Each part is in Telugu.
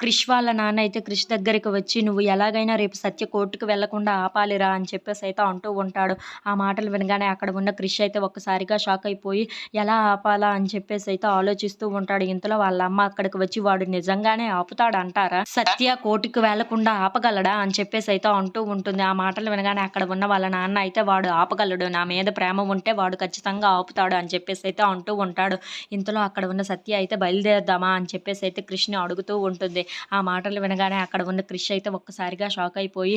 క్రిష్ వాళ్ళ నాన్న అయితే క్రిష్ దగ్గరికి వచ్చి నువ్వు ఎలాగైనా రేపు సత్య కోర్టుకు వెళ్ళకుండా ఆపాలిరా అని చెప్పేసి అయితే అంటూ ఉంటాడు. ఆ మాటలు వినగానే అక్కడ ఉన్న క్రిష్ అయితే ఒక్కసారిగా షాక్ అయిపోయి ఎలా ఆపాలా అని చెప్పేసి అయితే ఆలోచిస్తూ ఉంటాడు. ఇంతలో వాళ్ళ అమ్మ అక్కడికి వచ్చి వాడు నిజంగానే ఆపుతాడు అంటారా? సత్య కోర్టుకు వెళ్ళకుండా ఆపగలడా? అని చెప్పేసి అయితే అంటూ ఉంటుంది. ఆ మాటలు వినగానే అక్కడ ఉన్న వాళ్ళ నాన్న అయితే వాడు ఆపగలడు. నా మీద ప్రేమ ఉంటే వాడు ఖచ్చితంగా ఆపుతాడు అని చెప్పేసి అయితే అంటూ ఉంటాడు. ఇంతలో అక్కడ ఉన్న సత్య అయితే బయలుదేరదామా అని చెప్పేసి అయితే కృష్ణ అడుగుతూ ఉంటుంది. ఆ మాటలు వినగానే అక్కడ ఉన్న క్రిష్ అయితే ఒక్కసారిగా షాక్ అయిపోయి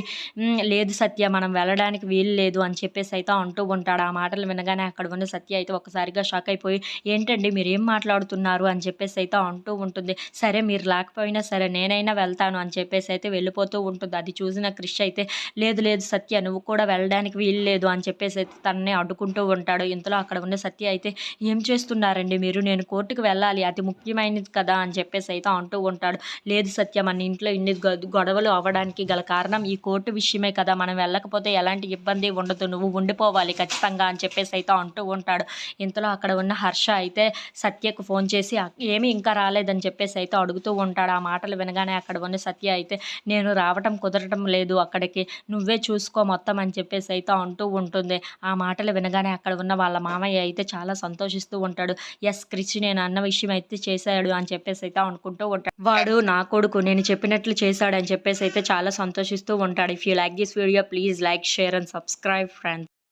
లేదు సత్య మనం వెళ్ళడానికి వీలు లేదు అని చెప్పేసి అయితే అంటూ ఉంటాడు. ఆ మాటలు వినగానే అక్కడ ఉన్న సత్య అయితే ఒక్కసారిగా షాక్ అయిపోయి ఏంటండి మీరు ఏం మాట్లాడుతున్నారు? అని చెప్పేసి అయితే అంటూ ఉంటుంది. సరే మీరు లేకపోయినా సరే నేనైనా వెళ్తాను అని చెప్పేసి అయితే వెళ్ళిపోతూ ఉంటుంది. అది చూసిన క్రిష్ అయితే లేదు లేదు సత్య నువ్వు కూడా వెళ్ళడానికి వీలు లేదు అని చెప్పేసి అయితే తనని అడ్డుకుంటూ ఉంటాడు. ఇంతలో అక్కడ ఉన్న సత్య అయితే ఏం చేస్తున్నారండి మీరు? నేను కోర్టుకు వెళ్ళాలి అది ముఖ్యమైనది కదా అని చెప్పేసి అయితే అంటూ ఉంటాడు. లేదు సత్య మన ఇంట్లో ఇన్ని గొ- గొడవలు అవ్వడానికి గల కారణం ఈ కోర్టు విషయమే కదా. మనం వెళ్ళకపోతే ఎలాంటి ఇబ్బంది ఉండదు. నువ్వు ఉండిపోవాలి ఖచ్చితంగా అని చెప్పేసి అయితే అంటూ ఉంటాడు. ఇంతలో అక్కడ ఉన్న హర్ష అయితే సత్యకు ఫోన్ చేసి ఏమి ఏమీ ఇంకా రాలేదని చెప్పేసి అయితే అడుగుతూ ఉంటాడు. ఆ మాటలు వినగానే అక్కడ ఉన్న సత్య అయితే నేను రావటం కుదరటం లేదు అక్కడికి. నువ్వే చూసుకో మొత్తం అని చెప్పేసి అయితే అంటూ ఉంటుంది. ఆ మాటలు వినగానే అక్కడ ఉన్న వాళ్ళ మామయ్య అయితే చాలా సంతోషిస్తూ ఉంటాడు. ఎస్ క్రిష్ నేను అన్న విషయం అయితే చేశాడు అని చెప్పేసి అయితే అనుకుంటూ ఉంటాడు. వాడు నాకు కొడుకు నేను చెప్పినట్లు చేశాడని చెప్పేసి అయితే చాలా సంతోషిస్తూ ఉంటాడు. If you like this video please like share and subscribe friends